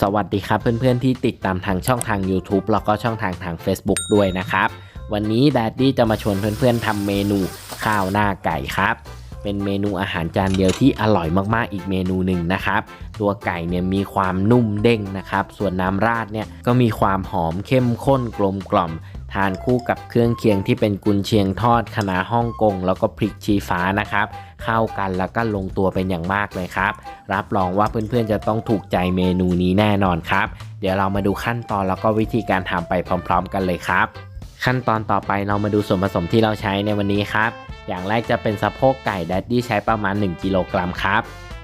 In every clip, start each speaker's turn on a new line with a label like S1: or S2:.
S1: สวัสดีครับเพื่อนๆที่ติดตามทางช่องทาง YouTube แล้วก็ช่องทางทาง Facebook ด้วยนะครับ วันนี้แดดดี้จะมาชวนเพื่อนๆทำเมนูข้าวหน้าไก่ครับ เป็นเมนูอาหารจานเดียวที่อร่อยมากๆ อีกเมนูหนึ่งนะครับ ตัวไก่เนี่ยมีความนุ่มเด้งนะครับ ส่วนน้ำราดเนี่ยก็มีความหอมเข้มข้นกลมกล่อม ทานคู่กับเครื่องเคียงที่เป็นกุนเชียงทอดคะน้าฮ่องกง แล้วก็พริกชี้ฟ้านะครับ เข้ากันแล้วก็ลงตัวเป็นอย่างมากเลยครับ รับรองว่าเพื่อนๆจะต้องถูกใจเมนูนี้แน่นอนครับ เดี๋ยวเรามาดูขั้นตอนแล้วก็วิธีการทำไปพร้อม ๆ กันเลยครับ ขั้นตอนต่อไปเรามาดูส่วนผสมที่เราใช้ในวันนี้ครับ อย่างแรกจะเป็นสะโพกไก่แดดดี้ใช้ประมาณ 1 กิโลกรัมครับ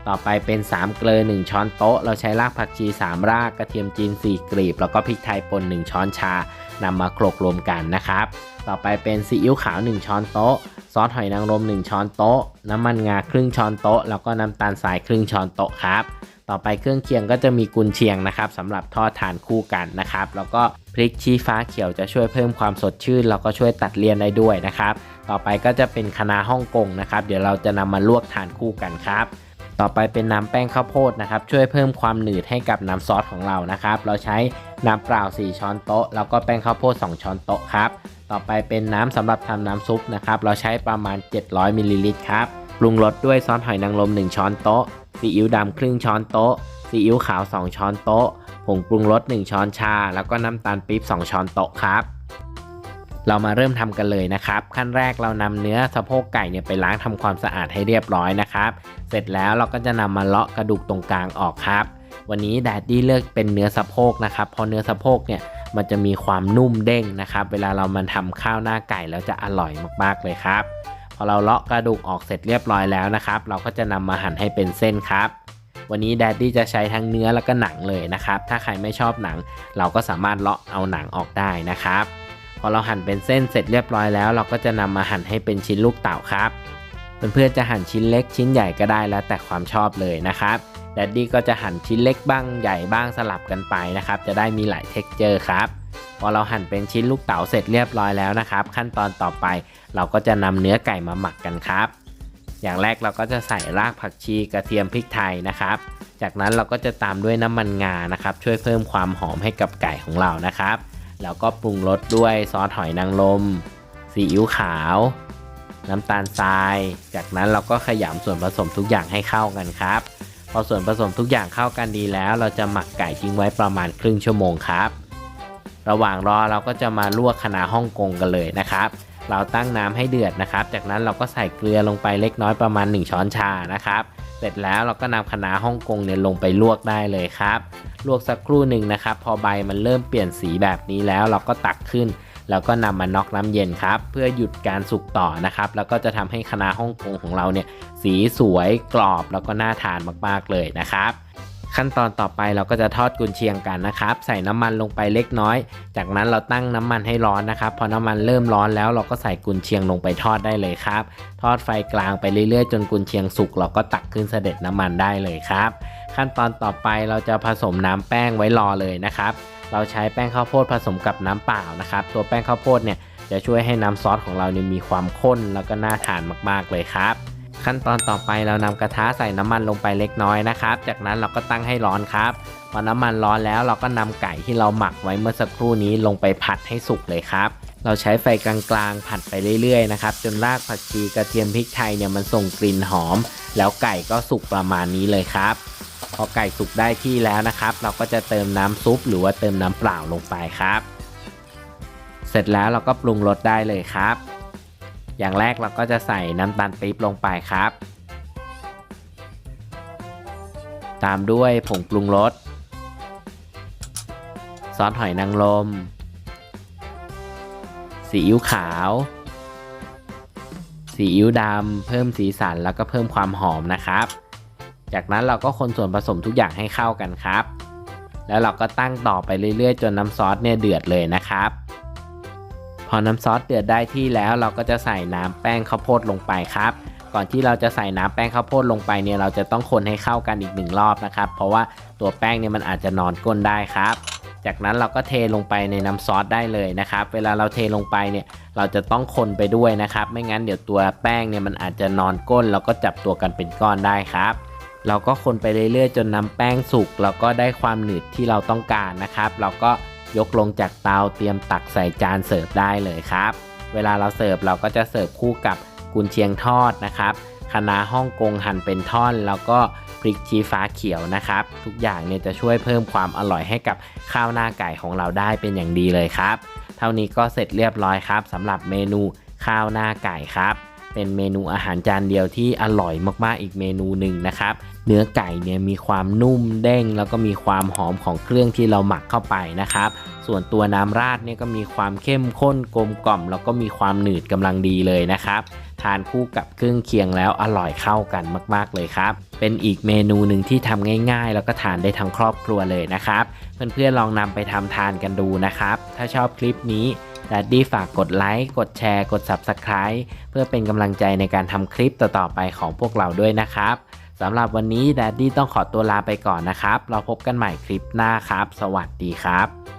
S1: ต่อไปเป็น 3 เกลือ 1 ช้อนโต๊ะ เราใช้รากผักชี 3 ราก กระเทียมจีน 4 กลีบ แล้วก็พริกไทยป่น 1 ช้อนชานำมาโขลกรวมกันนะครับ ต่อไปเป็นซีอิ๊วขาว 1 ช้อนโต๊ะ ซอสหอยนางรม 1 ช้อนโต๊ะ น้ำมันงาครึ่งช้อนโต๊ะ แล้วก็น้ำตาลทรายครึ่งช้อนโต๊ะครับ ต่อไปเครื่องเคียงก็จะมีกุนเชียงนะครับสำหรับทอดทานคู่กันนะครับ แล้วก็พริกชี้ฟ้าเขียวจะช่วยเพิ่มความสดชื่น แล้วก็ช่วยตัดเลี่ยนได้ด้วยนะครับ ต่อไปก็จะเป็นคะน้าฮ่องกงนะครับ เดี๋ยวเราจะนำมาลวกทานคู่กันครับ ต่อไปเป็นน้ำแป้งข้าวโพดนะครับ ช่วยเพิ่มความหนืดให้กับน้ำซอสของเรานะครับ เราใช้น้ำเปล่า 4 ช้อนโต๊ะ แล้วก็แป้งข้าวโพด 2 ช้อนโต๊ะครับ ต่อไปเป็นน้ำสำหรับทำน้ำซุปนะครับ เราใช้ประมาณ 700มิลลิลิตรครับ ปรุงรสด้วยซอสหอยนางรม 1 ช้อนโต๊ะ ซีอิ๊วดำครึ่งช้อนโต๊ะ ซีอิ๊วขาว 2 ช้อนโต๊ะ ผงปรุงรส 1 ช้อนชา แล้วก็น้ำตาลปี๊บ 2 ช้อนโต๊ะครับ เรามาเริ่มทำกันเลยนะครับ ขั้นแรกเรานำเนื้อสะโพกไก่เนี่ยไปล้างทำความสะอาดให้เรียบร้อยนะครับ เสร็จแล้วเราก็จะนำมาเลาะกระดูกตรงกลางออกครับ วันนี้แดดดี้เลือกเป็นเนื้อสะโพกนะครับ เพราะเนื้อสะโพกเนี่ยมันจะมีความนุ่มเด้งนะครับ เวลาเรามาทำข้าวหน้าไก่แล้วจะอร่อยมากๆเลยครับ พอเราเลาะกระดูกออกเสร็จเรียบร้อยแล้วนะครับ เราก็จะนำมาหั่นให้เป็นเส้นครับ วันนี้แดดดี้จะใช้ทั้งเนื้อแล้วก็หนังเลยนะครับ ถ้าใครไม่ชอบหนัง เราก็สามารถเลาะเอาหนังออกได้นะครับ พอเราหั่นเป็นเส้นเสร็จเรียบร้อยแล้ว เราก็จะนำมาหั่นให้เป็นชิ้นลูกเต๋าครับเพื่อนๆจะหั่นชิ้นเล็กชิ้นใหญ่ก็ได้แล้วแต่ความชอบเลยนะครับแดดดี้ก็จะหั่นชิ้นเล็กบ้างใหญ่บ้างสลับกันไปนะครับ จะได้มีหลายเท็กเจอร์ครับ พอเราหั่นเป็นชิ้นลูกเต๋าเสร็จเรียบร้อยแล้วนะครับ ขั้นตอนต่อไปเราก็จะนำเนื้อไก่มาหมักกันครับ อย่างแรกเราก็จะใส่รากผักชีกระเทียมพริกไทยนะครับ จากนั้นเราก็จะตามด้วยน้ำมันงานะครับ ช่วยเพิ่มความหอมให้กับไก่ของเรานะครับ แล้วก็ปรุงรสด้วยซอสหอยนางรมซีอิ๊วขาว น้ำตาลทราย จากนั้นเราก็ขยำส่วนผสมทุกอย่างให้เข้ากันครับ พอส่วนผสมทุกอย่างเข้ากันดีแล้ว เราจะหมักไก่ทิ้งไว้ประมาณครึ่งชั่วโมงครับ ระหว่างรอเราก็จะมาลวกคะน้าฮ่องกงกันเลยนะครับ เราตั้งน้ำให้เดือดนะครับ จากนั้นเราก็ใส่เกลือลงไปเล็กน้อยประมาณ 1 ช้อนชานะครับ เสร็จแล้วเราก็นำคะน้าฮ่องกงเนี่ยลงไปลวกได้เลยครับ ลวกสักครู่หนึ่งนะครับ พอใบมันเริ่มเปลี่ยนสีแบบนี้แล้วเราก็ตักขึ้นแล้วก็นำมาน็อกน้ำเย็นครับ เพื่อหยุดการสุกต่อนะครับ แล้วก็จะทำให้คะน้าฮ่องกงของเราเนี่ยสีสวยกรอบแล้วก็น่าทานมากๆเลยนะครับ ขั้นตอนต่อไปเราก็จะทอดกุนเชียงกันนะครับ ใส่น้ำมันลงไปเล็กน้อย จากนั้นเราตั้งน้ำมันให้ร้อนนะครับ พอน้ำมันเริ่มร้อนแล้วเราก็ใส่กุนเชียงลงไปทอดได้เลยครับ ทอดไฟกลางไปเรื่อยๆ จนกุนเชียงสุกเราก็ตักขึ้นเสด็จน้ำมันได้เลยครับ ขั้นตอนต่อไปเราจะผสมน้ำแป้งไว้รอเลยนะครับ เราใช้แป้งข้าวโพดผสมกับน้ำเปล่านะครับ ตัวแป้งข้าวโพดเนี่ยจะช่วยให้น้ำซอสของเราเนี่ยมีความข้นแล้วก็น่าทานมากๆเลยครับ ขั้นตอนต่อไปเรานำกระทะใส่น้ำมันลงไปเล็กน้อยนะครับ จากนั้นเราก็ตั้งให้ร้อนครับพอน้ำมันร้อนแล้วเราก็นำไก่ที่เราหมักไว้เมื่อสักครู่นี้ลงไปผัดให้สุกเลยครับ เราใช้ไฟกลางๆผัดไปเรื่อยๆนะครับจนรากผักชีกระเทียมพริกไทยเนี่ยมันส่งกลิ่นหอม แล้วไก่ก็สุกประมาณนี้เลยครับ พอไก่สุกได้ที่แล้วนะครับ เราก็จะเติมน้ำซุปหรือว่าเติมน้ำเปล่าลงไปครับ เสร็จแล้วเราก็ปรุงรสได้เลยครับ อย่างแรกเราก็จะใส่น้ำตาลปี๊บลงไปครับ ตามด้วยผงปรุงรส ซอสหอยนางรม ซีอิ๊วขาว ซีอิ๊วดำเพิ่มสีสันแล้วก็เพิ่มความหอมนะครับ จากนั้นเราก็คนส่วนผสมทุกอย่างให้เข้ากันครับ แล้วเราก็ตั้งต่อไปเรื่อยๆ จนน้ำซอสเนี่ยเดือดเลยนะครับ พอน้ำซอสเดือดได้ที่แล้วเราก็จะใส่น้ำแป้งข้าวโพดลงไปครับ ก่อนที่เราจะใส่น้ำแป้งข้าวโพดลงไปเนี่ยเราจะต้องคนให้เข้ากันอีกหนึ่งรอบนะครับ เพราะว่าตัวแป้งเนี่ยมันอาจจะนอนก้นได้ครับ จากนั้นเราก็เทลงไปในน้ำซอสได้เลยนะครับ เวลาเราเทลงไปเนี่ยเราจะต้องคนไปด้วยนะครับ ไม่งั้นเดี๋ยวตัวแป้งเนี่ยมันอาจจะนอนก้นแล้วก็จับตัวกันเป็นก้อนได้ครับเราก็คนไปเรื่อยๆ จนน้ำแป้งสุกแล้วก็ได้ความหนืดที่เราต้องการนะครับ เราก็ ยกลงจากเตาเตรียมตักใส่จานเสิร์ฟได้เลยครับ เวลาเราเสิร์ฟเราก็จะเสิร์ฟคู่กับกุนเชียงทอดนะครับคะน้าฮ่องกงหั่นเป็นท่อน แล้วก็พริกชี้ฟ้าเขียวนะครับ ทุกอย่างเนี่ยจะช่วยเพิ่มความอร่อยให้กับข้าวหน้าไก่ของเราได้เป็นอย่างดีเลยครับ เท่านี้ก็เสร็จเรียบร้อยครับสำหรับเมนูข้าวหน้าไก่ครับ เป็นเมนูอาหารจานเดียวที่อร่อยมากๆอีกเมนูหนึ่งนะครับ เนื้อไก่เนี่ยมีความนุ่มเด้ง แล้วก็มีความหอมของเครื่องที่เราหมักเข้าไปนะครับ ส่วนตัวน้ำราดเนี่ยก็มีความเข้มข้นกลมกล่อม แล้วก็มีความหนืดกำลังดีเลยนะครับทานคู่กับเครื่องเคียงแล้วอร่อยเข้ากันมาก ๆ เลยครับ เป็นอีกเมนูหนึ่งที่ทำง่าย ๆ แล้วก็ทานได้ทั้งครอบครัวเลยนะครับ เพื่อนๆลองนำไปทำทานกันดูนะครับ ถ้าชอบคลิปนี้ ดัดดี้ฝากกดไลค์ กดแชร์ กด Subscribe เพื่อเป็นกำลังใจในการทำคลิปต่อๆไปของพวกเราด้วยนะครับสำหรับวันนี้ดัดดี้ต้องขอตัวลาไปก่อนนะครับ เราพบกันใหม่คลิปหน้าครับ สวัสดีครับ